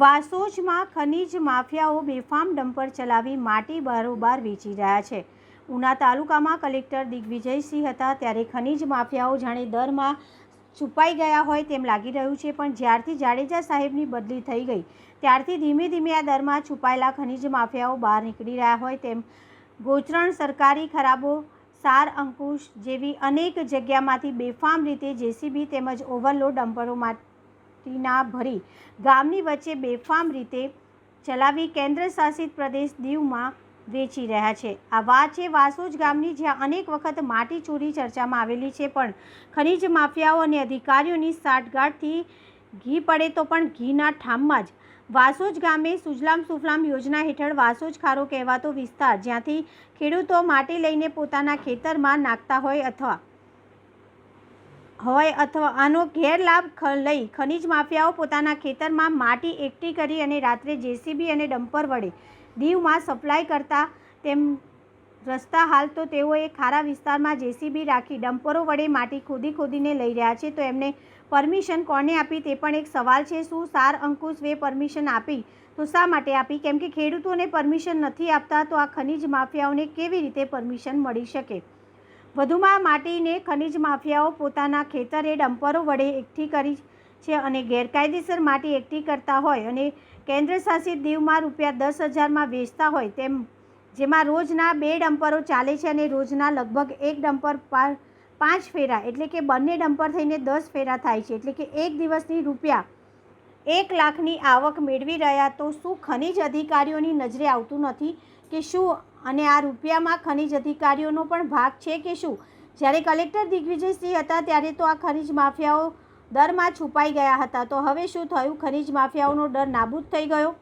વાસોજમાં ખનીજ માફિયાઓ બેફામ ડમ્પર ચલાવી માટી બારોબાર વેચી રહ્યા છે. ઉના તાલુકામાં કલેક્ટર દિગ્વિજયસિંહ હતા ત્યારે ખનીજ માફિયાઓ જાણે દરમાં છુપાઈ ગયા હોય તેમ લાગી રહ્યું છે, પણ જ્યારથી જાડેજા સાહેબની બદલી થઈ ગઈ, ત્યારથી ધીમે ધીમે આ દરમાં છુપાયેલા ખનીજ માફિયાઓ બહાર નીકળી રહ્યા હોય તેમ ગોચરણ સરકારી ખરાબો, સાર અંકુશ જેવી અનેક જગ્યામાંથી બેફામ રીતે જેસીબી તેમજ ઓવરલોડ ડમ્પરો માટીના ભરી. ગામની વચ્ચે બેફામ રીતે ચલાવી કેન્દ્ર શાસિત પ્રદેશ દીવમાં વેચી રહ્યા છે. આ વાત છે વાસુજ ગામની જ્યાં અનેક વખત માટી ચોરી ચર્ચામાં આવેલી છે પણ ખનીજ માફિયાઓ અને અધિકારીઓની સાઠગાંઠથી ઘી પડે તો પણ ઘીના ઠામમાં જ. વાસોજ ગામે સુજલામ સુફલામ યોજના હેઠળ વાસોજ ખારો કહેવાતો વિસ્તાર જ્યાંથી ખેડૂતો માટી લઈને પોતાના ખેતરમાં નાખતા હોય અથવા હોય અથવા આનો ગેરલાભ લઈ ખનીજ માફિયાઓ પોતાના ખેતરમાં માટી એકઠી કરી અને રાત્રે જેસીબી અને ડમ્પર વડે દીવમાં સપ્લાય કરતા તેમ રસ્તા હાલ તો તેઓએ ખારા વિસ્તારમાં જેસીબી રાખી ડમ્પરો વડે માટી ખોદી ખોદીને લઈ રહ્યા છે. તો એમને પરમિશન કોને આપી તે પણ એક સવાલ છે. શું સાર અંકુશ વે પરમિશન આપી? તો શા માટે આપી? કેમ કે ખેડૂતોને પરમિશન નથી આપતા તો આ ખનીજ માફિયાઓને કેવી રીતે પરમિશન મળી શકે? વધુમાં માટીને ખનીજ માફિયાઓ પોતાના ખેતરે ડમ્પરો વડે એકઠી કરી છે અને ગેરકાયદેસર માટી એકઠી કરતા હોય અને કેન્દ્ર શાસિત દીવમાં રૂપિયા દસ હજારમાં વેચતા હોય તેમ, જેમાં રોજના બે ડમ્પરો ચાલે છે અને રોજના લગભગ એક ડમ્પર પાંચ ફેરા, એટલે કે બંને ડમ્પર થઈને દસ ફેરા થાય છે, એટલે કે એક દિવસની રૂપિયા એક લાખની આવક મેળવી રહ્યા તો શું ખનિજ અધિકારીઓની નજરે આવતું નથી કે શું? અને આ રૂપિયામાં ખનિજ અધિકારીઓનો પણ ભાગ છે કે શું? જ્યારે કલેક્ટર દિગ્વિજયસિંહ હતા ત્યારે તો આ ખનિજ માફિયાઓ દરમાં છુપાઈ ગયા હતા. તો હવે શું થયું? ખનિજ માફિયાઓનો ડર નાબૂદ થઈ ગયો?